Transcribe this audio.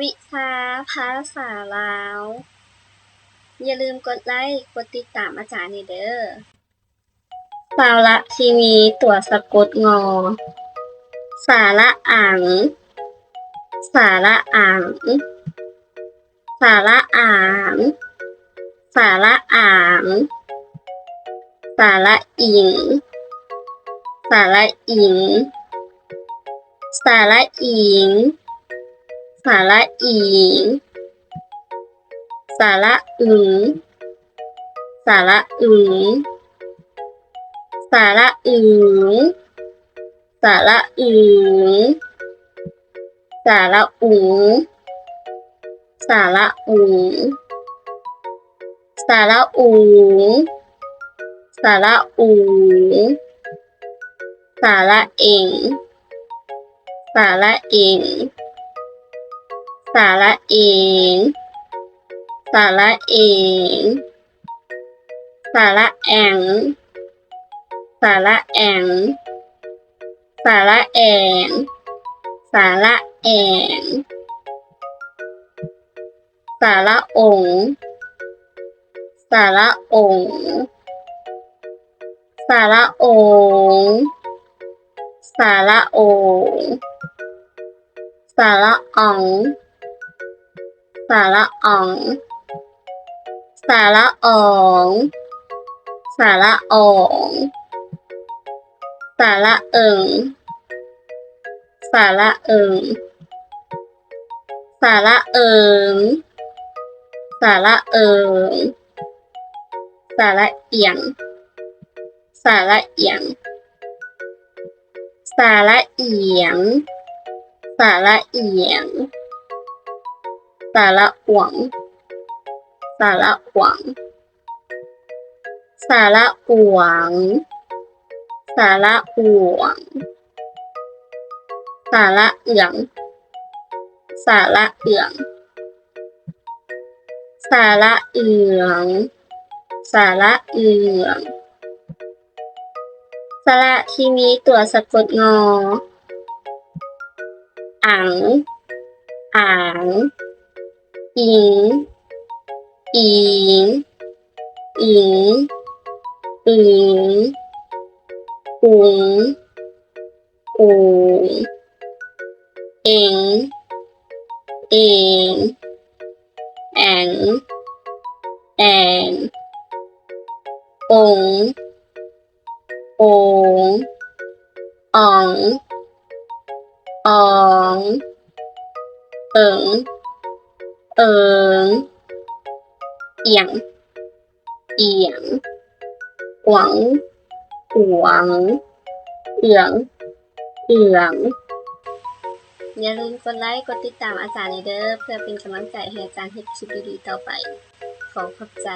วิชาภาษาลาว อย่าลืมกดไลค์ กดติดตามอาจารย์นี่เด้อสาระทีวีตัวสะกดงอ สาระอ่าง สาระอ่าง สาระอ่าง สาระอ่าง สาระอิง สาระอิง สาระอิง สาระอิงสาระอึงสาระอึงสาระอึงสาระอึงสาระอุงสาระอุงสาระอุงสาระอุงสาระเองสาระเอง สาระเองสาระเองสาระแองสาระแองสาระแองสาระแองสาระองสาระองสาระองสาระองสาระออง สาระออง สาระออง สาระออง สาระเอิง สาระเอิง สาระเอิง สาระเอิง สาระเอียง สาระเอียง สาระเอียง สาระเอียง สาระหวง สาระหวง สาระหวง สาระหวง สาระเอืองสาระเอืองสาระเอืองสาระเอืองสระที่มีตัวสะกดงออัง อ่าง อิงอิงอิงอึงอุงอูงเองเองแองแองององอ๋องอองเอิง เอิงเอียง เอียงหวังหวังเอียงเอืองอย่าลืมกดไลค์ กดติดตามอาจารย์เด้อเพื่อเป็นกำลังใจให้อาจารย์เฮ็ดคลิปดีๆต่อไป ขอขอบใจ